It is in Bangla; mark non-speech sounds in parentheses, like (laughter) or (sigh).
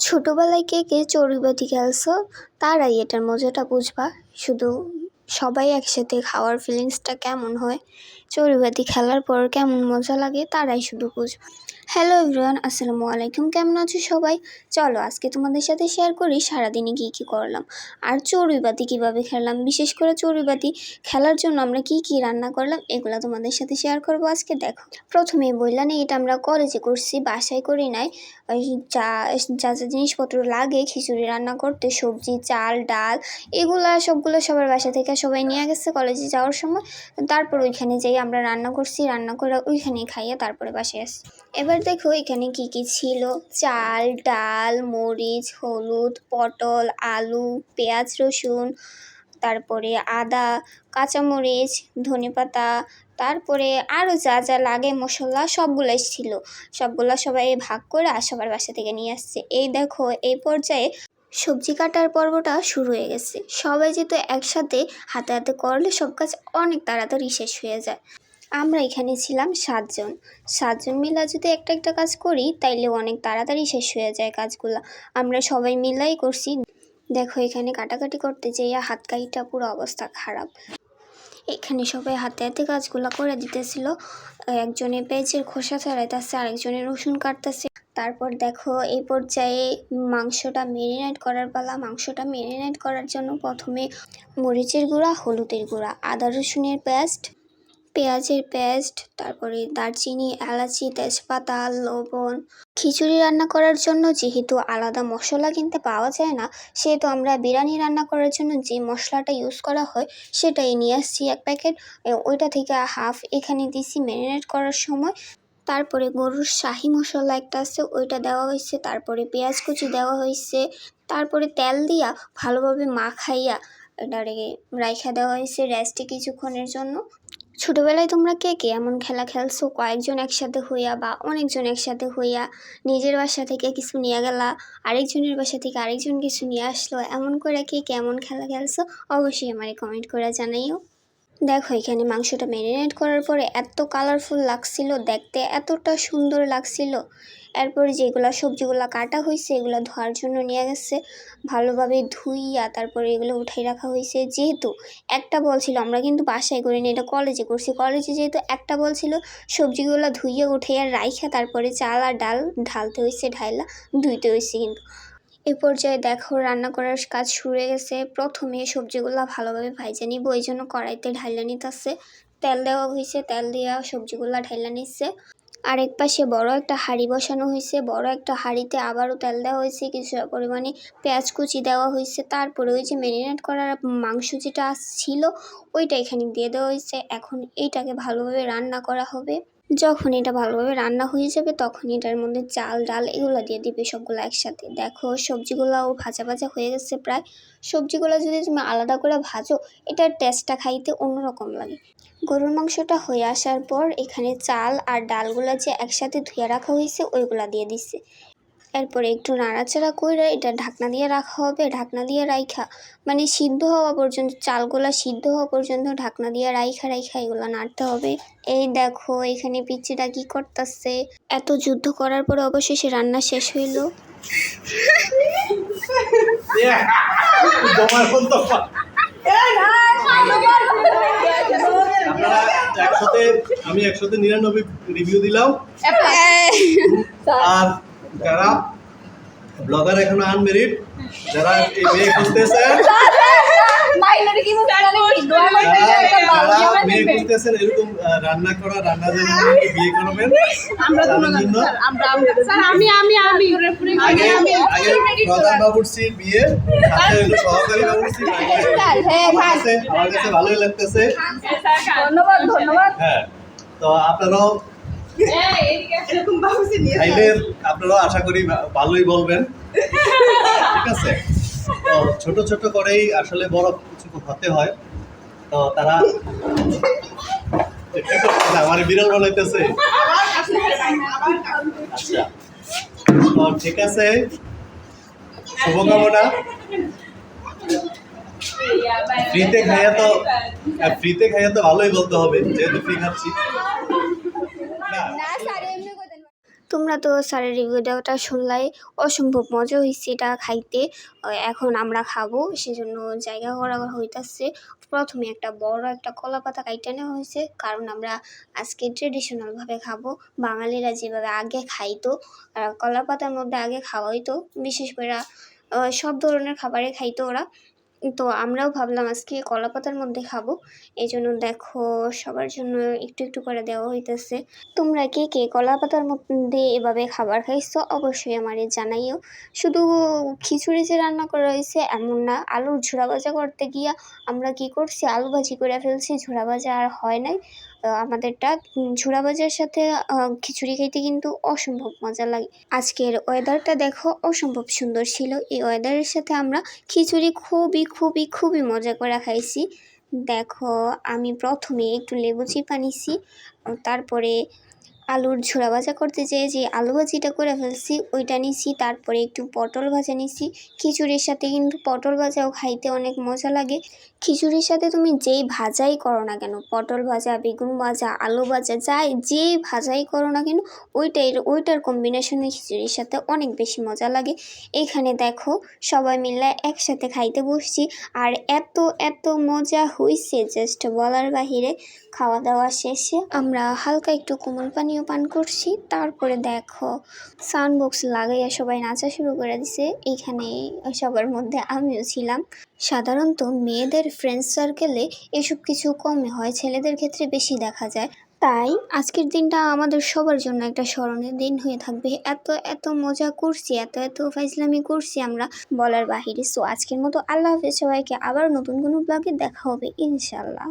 ছোটোবেলায় কে কে চড়ুইবাতি খেলছো? তারাই এটার মজাটা বুঝবা। শুধু সবাই একসাথে খাওয়ার ফিলিংসটা কেমন হয়? চড়ুইবাতি খেলার পর কেমন মজা লাগে? তারাই শুধু বুঝবা। হ্যালো এভরিওয়ান, আসসালামু আলাইকুম। কেমন আছো সবাই? চলো আজকে তোমাদের সাথে শেয়ার করি সারাদিনে কী কী করলাম। আর চড়ুইবাতি কীভাবে খেললাম বিশেষ করে চড়ুইবাতি খেলার জন্য আমরা কি কি রান্না করলাম, এগুলো তোমাদের সাথে শেয়ার করব আজকে, দেখো। প্রথমে বললাম এটা আমরা কলেজে করছি, বাসায় করি নাই। যা যা যা জিনিসপত্র লাগে, খিচুড়ি রান্না করতে, সবজি, চাল, ডাল, এগুলা সবগুলো সবার বাসা থেকে সবাই নিয়ে গেছে কলেজে যাওয়ার সময়। তারপর ওইখানে যেই আমরা রান্না করছি, রান্না করে ওইখানেই খাইয়ে তারপরে বাসায় আসি এবার দেখো এখানে কি কি ছিল? চাল, ডাল, মরিচ, হলুদ, পটল, আলু, পেঁয়াজ, রসুন, তারপরে আদা, কাঁচামরিচ, ধনেপাতা, তারপরে আরও যা যা লাগে মশলা সবগুলোই ছিল। সবগুলো সবাই ভাগ করে আর সবার বাসা থেকে নিয়ে আসছে। এই দেখো, এই পর্যায়ে সবজি কাটার পর্বটা শুরু হয়ে গেছে। সবাই যেহেতু একসাথে হাতে হাতে করলে সব কাজ অনেক তাড়াতাড়ি শেষ হয়ে যায়। আমরা এখানে ছিলাম সাতজন। সাতজন মিলা যদি একটা একটা কাজ করি, তাইলে অনেক তাড়াতাড়ি শেষ হয়ে যায় কাজগুলো। আমরা সবাই মিলাই করছি। দেখো, এখানে কাটাকাটি করতে যেয়ে হাত কাইটা পুরো অবস্থা খারাপ। এখানে সবাই হাতে হাতে কাজগুলো করে দিতেছিল। একজনে পেঁয়াজের খোসা ছাড়াইতেছে, আরেকজনে রসুন কাটতেছে। তারপর দেখো এই পর্যায়ে মাংসটা মেরিনেট করার পালা। মাংসটা মেরিনেট করার জন্য প্রথমে মরিচের গুঁড়া, হলুদের গুঁড়া, আদা রসুনের পেস্ট পেঁয়াজের পেস্ট, তারপরে দারচিনি, এলাচি, তেজপাতা, লবণ। খিচুড়ি রান্না করার জন্য যেহেতু আলাদা মশলা কিনতে পাওয়া যায় না, সেহেতু আমরা বিরিয়ানি রান্না করার জন্য যে মশলাটা ইউজ করা হয় সেটাই নিয়ে আসছি এক প্যাকেট। ওইটা থেকে হাফ এখানে দিছি ম্যারিনেট করার সময়। তারপরে গরুর শাহি মশলা একটা আছে, ওইটা দেওয়া হয়েছে। তারপরে পেঁয়াজ কুচি দেওয়া হয়েছে। তারপরে তেল দিয়া ভালোভাবে মাখাইয়া, এটারে রাইখা দেওয়া হয়েছে রেস্টে কিছুক্ষণের জন্য। ছোটোবেলায় তোমরা কে কে এমন খেলা খেলছো? কয়েকজন একসাথে হইয়া বা অনেকজন একসাথে হইয়া নিজের বাসা থেকে কিছু নিয়ে গেলা, আরেকজনের বাসা থেকে আরেকজন কিছু নিয়ে আসলো, এমন করে কে কে এমন খেলা খেলছো? অবশ্যই আমারে কমেন্ট করে জানাইও। দেখো, এখানে মাংসটা ম্যারিনেট করার পরে এত কালারফুল লাগছিল, দেখতে এতটা সুন্দর লাগছিল। এরপরে যেগুলো সবজিগুলো কাটা হয়েছে এগুলো ধোয়ার জন্য নিয়ে গেছে। ভালোভাবে ধুইয়া তারপরে এগুলো উঠাই রাখা হয়েছে যেহেতু একটা বল ছিল, আমরা কিন্তু বাসায় করিনি, এটা কলেজে করছি। কলেজে যেহেতু একটা বল ছিল, সবজিগুলো ধুইয়ে উঠে আর রাইখা তারপরে চাল আর ডাল ঢালতে হয়েছে ঢাইলা ধুইতে হয়েছে কিন্তু। এই পর্যায়ে দেখো রান্না করার কাজ শুরু হয়ে গেছে। প্রথমে সবজিগুলো ভালোভাবে ভাইজে নিব ওই জন্য কড়াইতে ঢাইলা নিতেছে। তেল দেওয়া হয়েছে, তেল দেওয়া সবজিগুলো ঢাইলা নিচ্ছে। আরেক পাশে বড় একটা হাঁড়ি বসানো হয়েছে, বড় একটা হাঁড়িতে আবারও তেল দেওয়া হয়েছে, কিছু পরিমাণে পেঁয়াজ কুচি দেওয়া হয়েছে। তারপরে ওই যে ম্যারিনেট করার মাংস যেটা ছিল, ওইটা এখানে দিয়ে দেওয়া হয়েছে। এখন এইটাকে ভালোভাবে রান্না করা হবে। যখন এটা ভালোভাবে রান্না হয়ে যাবে, তখন এটার মধ্যে চাল, ডাল এগুলো দিয়ে দিবে সবগুলো একসাথে। দেখো, সবজিগুলোও ভাজা ভাজা হয়ে গেছে প্রায়। সবজিগুলো যদি তুমি আলাদা করে ভাজো, এটার টেস্টটা খাইতে অন্যরকম লাগে। গরুর মাংসটা হয়ে আসার পর এখানে চাল আর ডালগুলো যে একসাথে ধুয়ে রাখা হয়েছে, ওইগুলো দিয়ে দিচ্ছে। এরপরে একটু নাড়াচাড়া করে এটা ঢাকনা দিয়ে রাখা হবে ঢাকনা দিয়ে রাইখা মানে সিদ্ধ হওয়া পর্যন্ত চালগুলা সিদ্ধ হওয়া পর্যন্ত ঢাকনা দিয়ে রাইখা রাইখা এগুলো নাড়তে হবে। এই দেখো এখানে পিচিটা কি করতেছে? এত যুদ্ধ করার পরে অবশেষে রান্না শেষ হইল। একসাথে আমি একসাথে নিরানব্বই রিভিউ দিলাম। আর যারা ব্লগার এখনও আনমেরিড যারা এই মেয়ে খুঁজতেছেন (laughs) যারা যারা মেয়ে খুঁজতেছেন এরকম রান্না করা রান্না বিয়ে করবেন আমি প্রধান বিয়ে সহকারী কাছে আমার কাছে ভালোই লাগতেছে। ধন্যবাদ ধন্যবাদ। হ্যাঁ তো আপনারাও চাইলে আপনারাও আশা করি ভালোই বলবেন। ঠিক আছে? ছোট ছোট করেই আসলে বড় কিছু হতে হয়। তো তারা আমার বিড়াল আচ্ছা। ঠিক আছে। শুভকামনা। ফ্রিতে খাইয়া তো ফ্রিতে খাইয়া তো ভালোই বলতে হবে, যেহেতু ফ্রি খাচ্ছি। তোমরা তো স্যারের রিভিউটা শুনলাই, অসম্ভব মজা হয়েছে এটা খাইতে। এখন আমরা খাব, সেজন্য জায়গা করা হইতাছে। প্রথমে একটা বড় একটা কলা পাতা কাইটা নেওয়া হয়েছে কারণ আমরা আজকে ট্রেডিশনাল ভাবে খাব। বাঙালিরা যেভাবে আগে খাইতো কলা পাতার মধ্যে আগে খাওয়া হইতো বিশেষ করে সব ধরনের খাবারে খাইতো ওরা। তো আমরাও ভাবলাম আজকে কলা পাতার মধ্যে খাব। এই জন্য দেখো সবার জন্য একটু একটু করে দেওয়া হইতেছে। তোমরা কে কে কলা পাতার মধ্যে এভাবে খাবার খাইছো অবশ্যই আমারে জানাইও। শুধু খিচুড়ি যে রান্না করা হয়েছে এমন না, আলুর ঝোড়া ভাজা করতে গিয়া আমরা কি করছি? আলু ভাজি করে ফেলছি, ঝোড়া ভাজা আর হয় নাই। আমাদেরটা ঝুরা ভাজার সাথে খিচুড়ি খেতে কিন্তু অসম্ভব মজা লাগে। আজকের ওয়েদারটা দেখো অসম্ভব সুন্দর ছিল। এই ওয়েদারের সাথে আমরা খিচুড়ি খুবই খুবই খুবই মজা করে খাইছি। দেখো, আমি প্রথমে একটু লেবু চিপা নিছি, তারপরে আলুর ঝোড়া ভাজা করতে যেয়ে যে আলু ভাজিটা করে ফেলছি, ওইটা নিছি, তারপরে একটু পটল ভাজা নিছি। খিচুড়ির সাথে কিন্তু পটল ভাজাও খাইতে অনেক মজা লাগে। খিচুড়ির সাথে তুমি যেই ভাজাই করো না কেন, পটল ভাজা, বেগুন ভাজা, আলু ভাজা, যাই যেই ভাজাই করো না কেন, ওইটাই, ওইটার কম্বিনেশনে খিচুড়ির সাথে অনেক বেশি মজা লাগে। এখানে দেখো, সবাই মিলে একসাথে খাইতে বসছি, আর এত এত মজা হইছে জাস্ট বলার বাহিরে। খাওয়া দাওয়া শেষে আমরা হালকা একটু কোমল পানীয় পান করছি। তারপরে দেখো সাউন্ড বক্স লাগাইয়া সবাই নাচা শুরু করে দিছে। এইখানে সবার মধ্যে আমিও ছিলাম। সাধারণত মেয়েদের ফ্রেন্ড সার্কেলে এসব কিছু কমে হয়, ছেলেদের ক্ষেত্রে বেশি দেখা যায়। তাই আজকের দিনটা আমাদের সবার জন্য একটা স্মরণের দিন হয়ে থাকবে। এত এত মজা করছি, এত এত ফাইজলামি করছি আমরা বলার বাহিরে। সো আজকের মতো আল্লাহ হাফেজ সবাইকে আবার নতুন কোনো ব্লগে দেখা হবে ইনশাল্লাহ